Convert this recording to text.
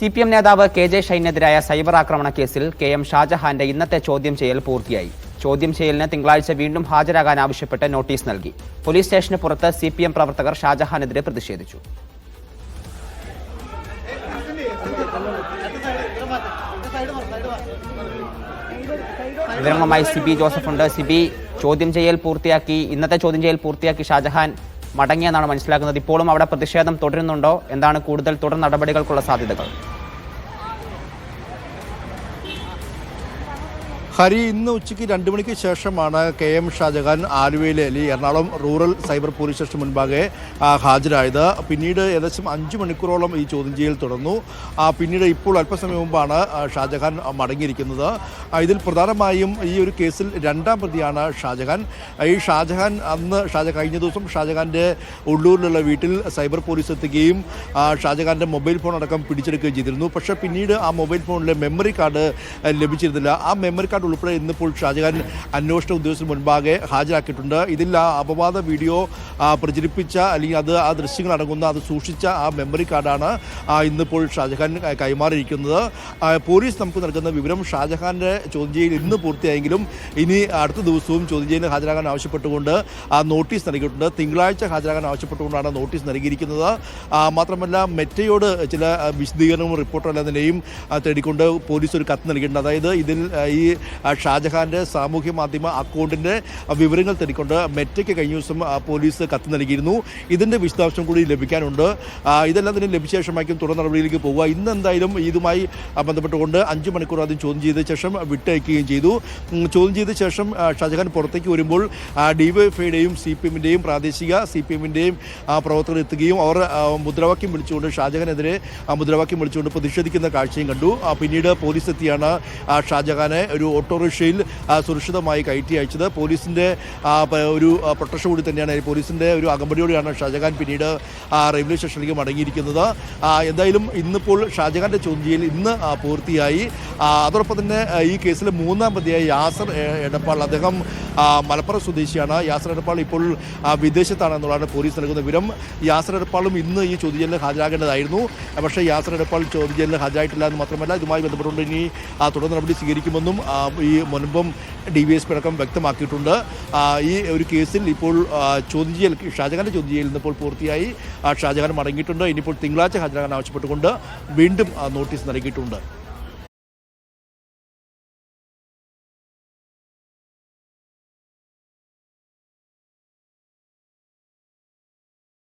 C P M നേതാവ് K J ഷൈനെതിരായ cyber ആക്രമണ കേസിൽ കെ എം ഷാജഹാന്റെ ഇന്നത്തെ ചോദ്യം ചെയ്യൽ പൂർത്തിയായി. ചോദ്യം ചെയ്യലിന് തിങ്കളാഴ്ച വീണ്ടും ഹാജരാകാൻ ആവശ്യപ്പെട്ട് നോട്ടീസ് നൽകി. പോലീസ് സ്റ്റേഷന് പുറത്ത് സി പി എം പ്രവർത്തകർ ഷാജഹാനെതിരെ പ്രതിഷേധിച്ചു. വിവരങ്ങളുമായി സിബി ജോസഫ് ഉണ്ട്. സിബി ചോദ്യം ചെയ്യൽ പൂർത്തിയാക്കി ഇന്നത്തെ ചോദ്യം ചെയ്യൽ പൂർത്തിയാക്കി ഷാജഹാൻ മടങ്ങിയെന്നാണ് മനസ്സിലാക്കുന്നത് ഇപ്പോഴും അവിടെ പ്രതിഷേധം തുടരുന്നുണ്ടോ? എന്താണ് കൂടുതൽ തുടർ നടപടികൾക്കുള്ള സാധ്യതകൾ? ഹരി ഇന്ന് ഉച്ചയ്ക്ക് രണ്ട് മണിക്ക് ശേഷമാണ് കെ എം ഷാജഹാൻ ആലുവയിലെ അല്ലെങ്കിൽ Ernakulam rural cyber police station മുൻപാകെ ഹാജരായത്. പിന്നീട് ഏകദേശം അഞ്ച് മണിക്കൂറോളം ഈ ചോദ്യം ചെയ്യൽ തുടർന്നു. പിന്നീട് ഇപ്പോൾ അല്പസമയം മുമ്പാണ് ഷാജഹാൻ മടങ്ങിയിരിക്കുന്നത്. ഇതിൽ പ്രധാനമായും ഈ ഒരു കേസിൽ രണ്ടാം പ്രതിയാണ് ഷാജഹാൻ. ഈ ഷാജഹാൻ അന്ന് ഷാജഹാൻ കഴിഞ്ഞ ദിവസം ഷാജഹാന്റെ ഉള്ളൂരിലുള്ള വീട്ടിൽ സൈബർ പോലീസ് എത്തുകയും ഷാജഹാന്റെ മൊബൈൽ ഫോൺ അടക്കം പിടിച്ചെടുക്കുകയും ചെയ്തിരുന്നു. പക്ഷേ പിന്നീട് ആ മൊബൈൽ ഫോണിലെ മെമ്മറി കാർഡ് ലഭിച്ചിരുന്നില്ല. ആ മെമ്മറി കാർഡ് ഉൾപ്പെടെ ഇന്നിപ്പോൾ ഷാജഹാൻ അന്വേഷണ ഉദ്യോഗസ്ഥന് മുൻപാകെ ഹാജരാക്കിയിട്ടുണ്ട്. ഇതിൽ ആ അപവാദ വീഡിയോ പ്രചരിപ്പിച്ച അല്ലെങ്കിൽ അത് ആ ദൃശ്യങ്ങൾ അടങ്ങുന്ന അത് സൂക്ഷിച്ച ആ മെമ്മറി കാർഡാണ് ഇന്നിപ്പോൾ ഷാജഹാൻ കൈമാറിയിരിക്കുന്നത്. പോലീസ് നമുക്ക് നൽകുന്ന വിവരം ഷാജഹാന്റെ ചോദ്യം ചെയ്യൽ ഇന്ന് പൂർത്തിയായെങ്കിലും ഇനി അടുത്ത ദിവസവും ചോദ്യം ചെയ്യലിന് ഹാജരാകാൻ ആവശ്യപ്പെട്ടുകൊണ്ട് ആ നോട്ടീസ് നൽകിയിട്ടുണ്ട്. തിങ്കളാഴ്ച ഹാജരാകാൻ ആവശ്യപ്പെട്ടുകൊണ്ടാണ് നോട്ടീസ് നൽകിയിരിക്കുന്നത്. മാത്രമല്ല മെറ്റയോട് ചില വിശദീകരണവും റിപ്പോർട്ടും എല്ലാം തേടിക്കൊണ്ട് പോലീസ് ഒരു കത്ത് നൽകിയിട്ടുണ്ട്. അതായത് ഇതിൽ ഈ ഷാജഹാന്റെ സാമൂഹ്യ മാധ്യമ അക്കൗണ്ടിന്റെ വിവരങ്ങൾ തേടിക്കൊണ്ട് മെറ്റയ്ക്ക് കഴിഞ്ഞ ദിവസം പോലീസ് കത്ത് നൽകിയിരുന്നു. ഇതിന്റെ വിശദാംശം കൂടി ലഭിക്കാനുണ്ട്. ഇതെല്ലാം തന്നെ ലഭിച്ച ശേഷമായിരിക്കും തുടർ നടപടിയിലേക്ക് പോവുക. ഇന്ന് എന്തായാലും ഇതുമായി ബന്ധപ്പെട്ടുകൊണ്ട് അഞ്ച് മണിക്കൂർ ആദ്യം ചോദ്യം ചെയ്ത ശേഷം വിട്ടയക്കുകയും ചെയ്തു. ചോദ്യം ചെയ്ത ശേഷം ഷാജഹാൻ പുറത്തേക്ക് വരുമ്പോൾ ഡിവൈഎഫ്ഐയുടെയും സി പി എമ്മിന്റെയും പ്രാദേശിക സി പി എമ്മിന്റെയും പ്രവർത്തകർ എത്തുകയും അവർ മുദ്രാവാക്യം വിളിച്ചുകൊണ്ട് ഷാജഹാനെതിരെ മുദ്രാവാക്യം വിളിച്ചുകൊണ്ട് പ്രതിഷേധിക്കുന്ന കാഴ്ചയും കണ്ടു. പിന്നീട് പോലീസ് എത്തിയാണ് ഷാജഹാനെ ഒരു ഓട്ടോറിക്ഷയിൽ സുരക്ഷിതമായി കയറ്റി അയച്ചത്. പോലീസിന്റെ ഒരു പ്രൊട്ടക്ഷൻ കൂടി തന്നെയാണ്. പോലീസിന്റെ ഒരു അകമ്പടിയോടെയാണ് ഷാജഹാൻ പിന്നീട് റെയിൽവേ സ്റ്റേഷനിലേക്ക് മടങ്ങിയിരിക്കുന്നത്. എന്തായാലും ഇന്നിപ്പോൾ ഷാജഹാന്റെ ചോദ്യം ചെയ്യൽ ഇന്ന് പൂർത്തിയായി. അതോടൊപ്പം തന്നെ ഈ കേസിൽ മൂന്നാം പ്രതിയായ യാസർ എടപ്പാൾ. അദ്ദേഹം മലപ്പുറം സ്വദേശിയാണ്. യാസർ എടപ്പാൾ ഇപ്പോൾ വിദേശത്താണ് എന്നുള്ളതാണ് പോലീസ് നൽകുന്ന വിവരം. യാസർ എടപ്പാളും ഇന്ന് ഈ ചോദ്യം ചെയ്യലിൽ ഹാജരാകേണ്ടതായിരുന്നു. പക്ഷേ യാസർ എടപ്പാൾ ചോദ്യം ഹാജരായിട്ടില്ല എന്ന് മാത്രമല്ല ഇതുമായി ബന്ധപ്പെട്ടുകൊണ്ട് ഇനി തുടർ നടപടി സ്വീകരിക്കുമെന്നും ഈ മുൻപും ഡി വി എസ് പി അടക്കം വ്യക്തമാക്കിയിട്ടുണ്ട് ഈ ഒരു കേസിൽ ഇപ്പോൾ ചോദ്യം ചെയ്യൽ ഷാജഹാന്റെ ചോദ്യം ചെയ്യൽ ഇന്നിപ്പോൾ പൂർത്തിയായി. ഷാജഹാൻ മടങ്ങിയിട്ടുണ്ട്. ഇനിയിപ്പോൾ തിങ്കളാഴ്ച ഹാജരാകാൻ ആവശ്യപ്പെട്ടുകൊണ്ട് വീണ്ടും നോട്ടീസ് നൽകിയിട്ടുണ്ട്.